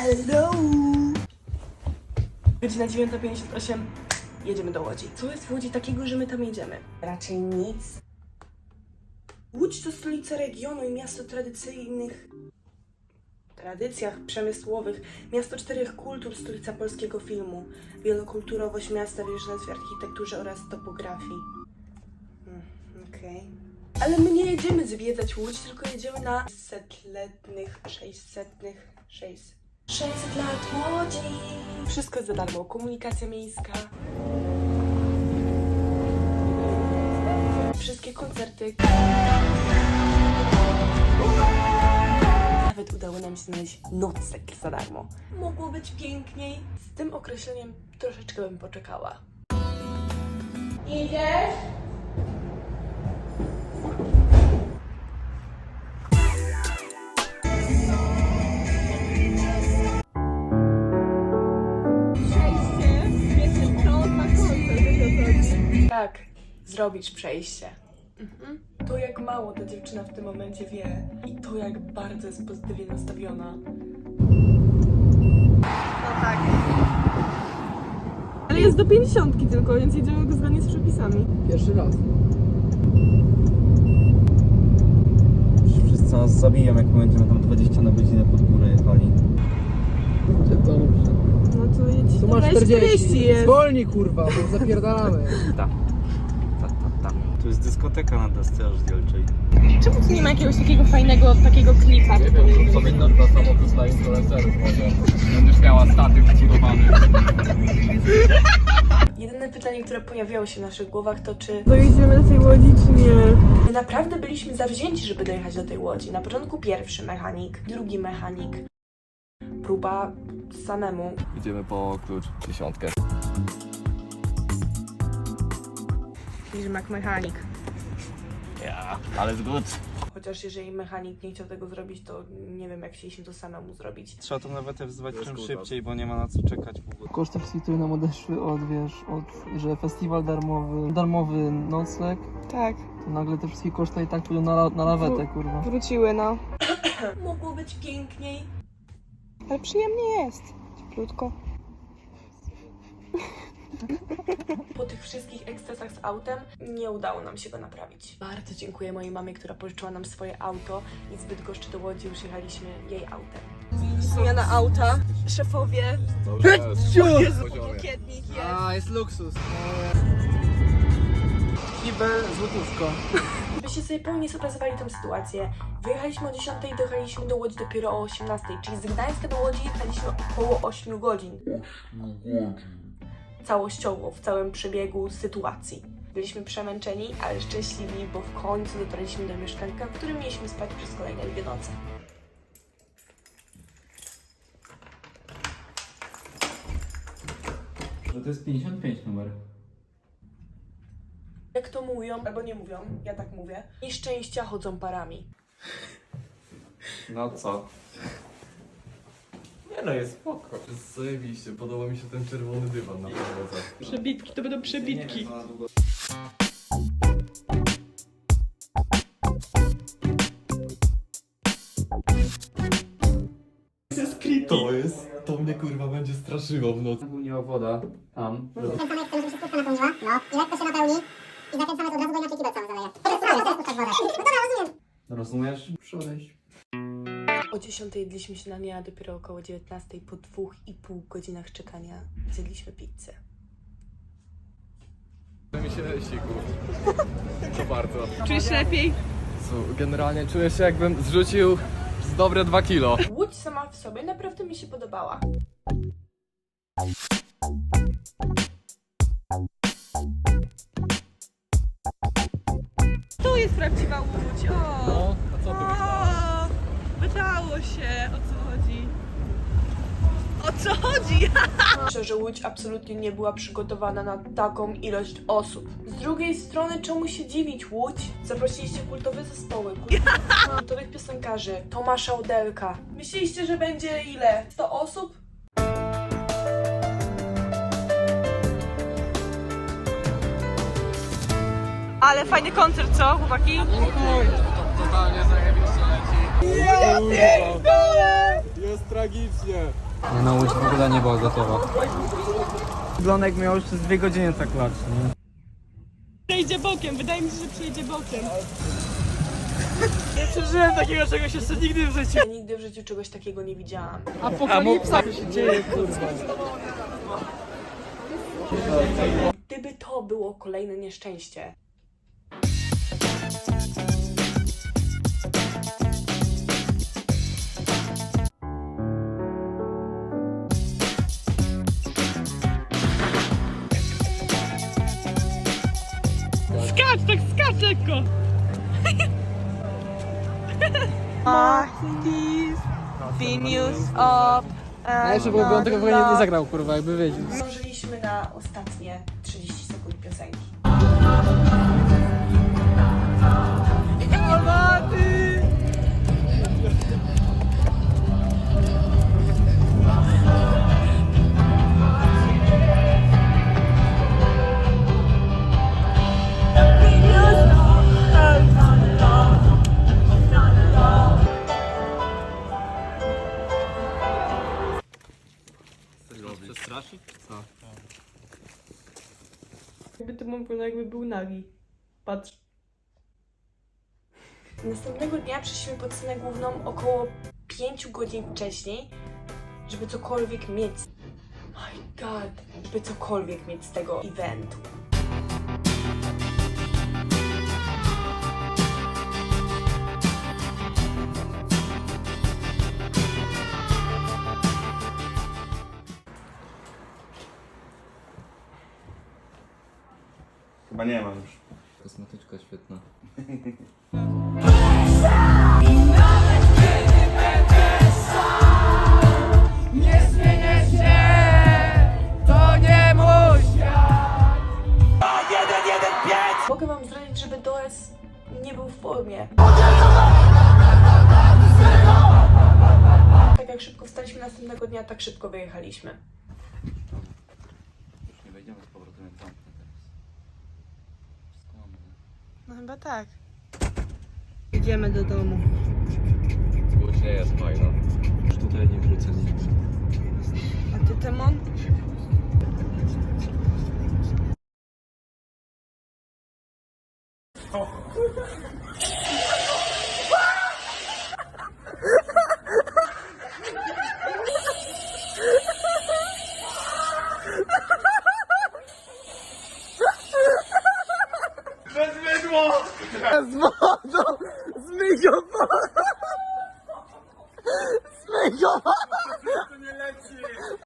Hello! Godzina 9.58. Jedziemy do Łodzi. Co jest w Łodzi takiego, że my tam jedziemy? Raczej nic. Łódź to stolica regionu i miasto tradycyjnych tradycjach przemysłowych, miasto czterech kultur, stolica polskiego filmu, wielokulturowość miasta, wierzchnictw w architekturze oraz topografii. Hmm, Okej. Ale my nie jedziemy zwiedzać Łódź, tylko jedziemy na setletnych, sześćsetnych, sześć. 600 lat Łodzi! Wszystko jest za darmo. Komunikacja miejska. Wszystkie koncerty. Nawet udało nam się znaleźć nocleg za darmo. Mogło być piękniej. Z tym określeniem troszeczkę bym poczekała. Idziesz? Tak, zrobić przejście. Mhm. To jak mało ta dziewczyna w tym momencie wie i to jak bardzo jest pozytywnie nastawiona. No tak. Ale jest do 50 tylko, więc jedziemy go zgodnie z przepisami. Pierwszy raz. Wszyscy nas zabiją, jak będziemy tam 20 na godzinę pod górę jechali. Gdzie to dobrze. No to jedź. Tu masz Weź 40. jest. Zwolnij kurwa, bo zapierdalamy. Ta, ta, ta. Tu jest dyskoteka na desce rozdzielczej. Czemu tu nie ma jakiegoś takiego fajnego, takiego klipa? Powinno dwa samochód dla influencerów może. Będziesz miała statyw wbudowany. Jedyne pytanie, które pojawiało się w naszych głowach to czy Dojedziemy do tej łodzi czy nie? my naprawdę byliśmy zawzięci, żeby dojechać do tej łodzi. Na początku pierwszy mechanik, drugi mechanik. Próba samemu. Idziemy po klucz dziesiątkę. Firmak mechanik. Ja, ale z good. Chociaż jeżeli mechanik nie chciał tego zrobić, to nie wiem jak chcieliśmy to samemu zrobić. Trzeba tą lawetę wzywać czym szybciej, bo nie ma na co czekać w ogóle. Koszty wszystkie nam odeszły od, wiesz, od, że festiwal darmowy, darmowy nocleg, Tak, to nagle te wszystkie koszty i tak pójdą na, la- na lawetę, kurwa. wróciły no. Mogło być piękniej. Ale przyjemnie jest. Cieplutko. Po tych wszystkich ekscesach z autem nie udało nam się go naprawić. Bardzo dziękuję mojej mamie, która pożyczyła nam swoje auto i z Bydgoszczy do Łodzi już jechaliśmy jej autem. Zmiana auta. Szefowie. Jezu, Bukietnik jest. A, jest luksus. Kibel, złotówko. Byście sobie pełnie zobrazowali tę sytuację. Wyjechaliśmy o 10, dojechaliśmy do Łodzi dopiero o 18, czyli z Gdańska do Łodzi jechaliśmy około 8 godzin. Całościowo, w całym przebiegu sytuacji. Byliśmy przemęczeni, ale szczęśliwi, bo w końcu dotarliśmy do mieszkanka, w którym mieliśmy spać przez kolejne dwie noce. Że to jest 55 numer. Jak to mówią, albo nie mówią, ja tak mówię, nieszczęścia chodzą parami. No co? Nie no, jest spoko. Zajebiście, podoba mi się ten czerwony dywan na podłodze. Przebitki, to będą przebitki. To jest, to mnie kurwa będzie straszyło w nocy. Napełniła woda tam. Tak no, i lekko się napełni i zakręcamy to od razu, bo inaczej kibel cały zaleje. To jest to jest woda. No dobra, rozumiem. Rozumiesz? Przodejść. O 10 jedliśmy śniadanie, a dopiero około 19 po dwóch i pół godzinach czekania zjedliśmy pizzę. mi się siku. To bardzo. Czujesz się lepiej? Su- Generalnie czuję się jakbym zrzucił z dobre 2 kilo. Łódź sama w sobie naprawdę mi się podobała. Co chodzi? Myślę, że Łódź absolutnie nie była przygotowana na taką ilość osób. Z drugiej strony, czemu się dziwić Łódź? Zaprosiliście kultowe zespoły, kul- kultowych piosenkarzy, Tomasza Odelka. Myśleliście, że będzie ile? 100 osób? Ale fajny koncert, co chłopaki? Totalnie zajebiście leci. Ja pierdolę! Jest tragicznie. Nie no, Łódź w ogóle nie była gotowa. Jak miał już przez dwie godziny tak lać, nie? Przejdzie bokiem, wydaje mi się, że przejdzie bokiem. Nie przeżyłem takiego czegoś jeszcze nigdy w życiu. Ja nigdy w życiu czegoś takiego nie widziałam. Apokalipsa co się dzieje, kurwa. Gdyby to było kolejne nieszczęście. Tak skacz lekko! A jeszcze bo on tego w ogóle nie, nie zagrał, kurwa, jakby wiedział. Zdążyliśmy na ostatnie 30 sekund piosenki. Przestraszyć? Co? Jakby to mam wyglądał, jakby był nagi. Patrz. Następnego dnia przyszliśmy pod scenę główną około 5 godzin wcześniej, żeby cokolwiek mieć. My god, żeby cokolwiek mieć z tego eventu. Chyba nie mam już. Kosmetyczka świetna. Mogę wam zdradzić, żeby Does nie był w formie. Tak jak szybko wstaliśmy następnego dnia, tak szybko wyjechaliśmy. Już nie wejdziemy z powrotem, jak zamknę no chyba tak. Idziemy do domu. Łódź nie jest fajna. Już tutaj nie wrócę nigdy. A ty, Temon? O!